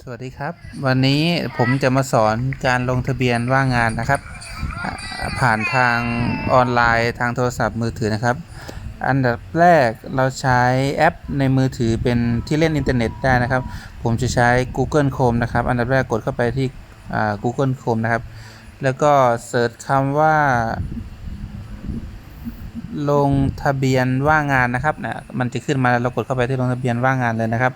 สวัสดีครับ วันนี้ผมจะมาสอนการลงทะเบียนว่างงานนะครับ ผ่านทางออนไลน์ทางโทรศัพท์มือถือนะครับ อันดับแรกเราใช้แอปในมือถือเป็นที่เล่นอินเทอร์เน็ตได้นะครับ ผมจะใช้ Google Chrome นะครับ อันดับแรกกดเข้าไปที่ Google Chrome นะครับ แล้วก็เสิร์ชคำว่า ลงทะเบียนว่างงานนะครับนะมันจะขึ้นมาเรากดเข้าไปที่ลงทะเบียนว่างงานเลยนะครับ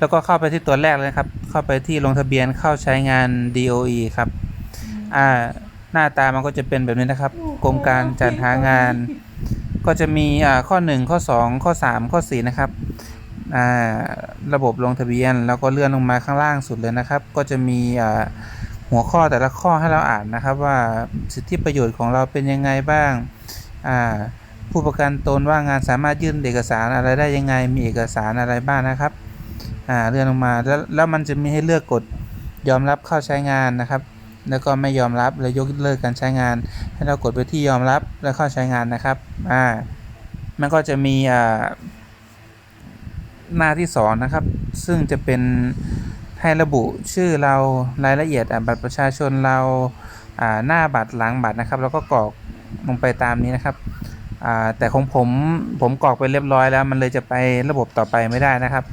แล้วก็เข้าไปที่ตัวแรกเลยนะครับ เข้าไปที่ลงทะเบียนเข้าใช้งาน DOE ครับ อ่า หน้าตามันก็จะเป็นแบบนี้นะครับ กรมการจัดหางาน ก็จะมีอ่าข้อ 1 ข้อ 2 ข้อ 3 ข้อ 4 นะครับ อ่า ระบบลงทะเบียน แล้วก็เลื่อนลงมาข้างล่างสุดเลยนะครับ ก็จะมีอ่าหัวข้อแต่ละข้อให้เราอ่านนะครับว่าสิทธิประโยชน์ของเราเป็นยังไงบ้าง อ่าผู้ประกันตนว่างงานสามารถยื่นเอกสารอะไรได้ยังไง มีเอกสารอะไรบ้างนะครับ อ่าเลื่อนลงมาแล้วแล้วมันจะมีให้เลือกกดยอมรับเข้าใช้งานนะครับ แล้วก็ไม่ยอมรับแล้วยกเลิกการใช้งาน ให้เรากดไปที่ยอมรับแล้วเข้าใช้งานนะครับอ่ามันก็จะมีอ่าหน้าที่สองนะครับ ซึ่งจะเป็นให้ระบุชื่อเรารายละเอียดบัตรประชาชนเราอ่าหน้าบัตรหลังบัตรนะครับ แล้วก็กรอกลงไปตามนี้นะครับอ่าแต่ของผมผมกรอกไปเรียบร้อยแล้ว มันเลยจะไประบบต่อไปไม่ได้นะครับ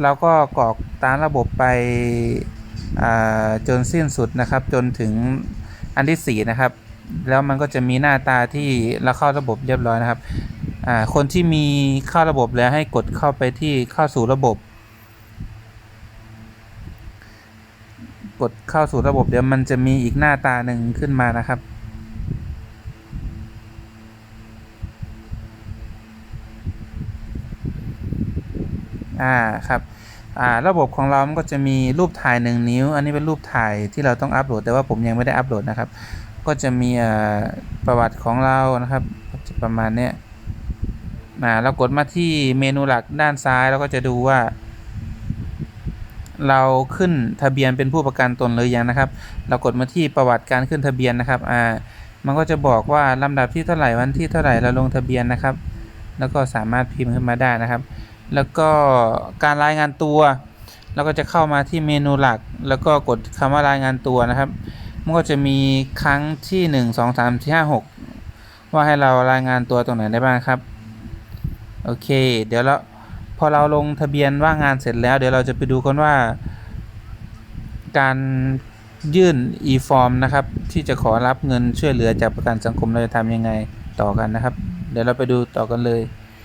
เราก็กรอกตามระบบไปอ่าจนสิ้นสุดนะครับ จนถึงอันที่ 4 นะครับ แล้วมันก็จะมีหน้าตาที่เราเข้าระบบเรียบร้อยนะครับอ่าคนที่มีเข้าระบบแล้วให้กดเข้าไปที่เข้าสู่ระบบ กดเข้าสู่ระบบเดี๋ยวมันจะมีอีกหน้าตาหนึ่งขึ้นมานะครับ อ่าครับอ่าระบบของเรามันก็จะมีรูปถ่าย 1 นิ้ว อันนี้เป็นรูปถ่ายที่เราต้องอัปโหลด แต่ว่าผมยังไม่ได้อัปโหลดนะครับ ก็จะมีประวัติของเรานะครับจะประมาณเนี้ยอ่าเรากดมาที่เมนูหลักด้านซ้ายเราก็จะดูว่า เราขึ้นทะเบียนเป็นผู้ประกันตนหรือยังนะครับ เรากดมาที่ประวัติการขึ้นทะเบียนนะครับอ่ามันก็จะบอกว่าลำดับที่เท่าไหร่วันที่เท่าไหร่เราลงทะเบียนนะครับ แล้วก็สามารถพิมพ์ขึ้นมาได้นะครับ แล้วก็การรายงานตัวเราก็จะเข้ามาที่เมนูหลัก แล้วก็กดคำว่ารายงานตัวนะครับ มันก็จะมีครั้งที่ 1 2 3 4 5 6 ว่าให้เรารายงานตัวตรงไหนได้บ้างครับ โอเค เดี๋ยวเราพอเราลงทะเบียนว่างงานเสร็จแล้ว เดี๋ยวเราจะไปดูกันว่า การยื่น e-form นะครับ ที่จะขอรับเงินช่วยเหลือจากประกันสังคมเราจะทำยังไงต่อกันนะครับ เดี๋ยวเราไปดูต่อกันเลย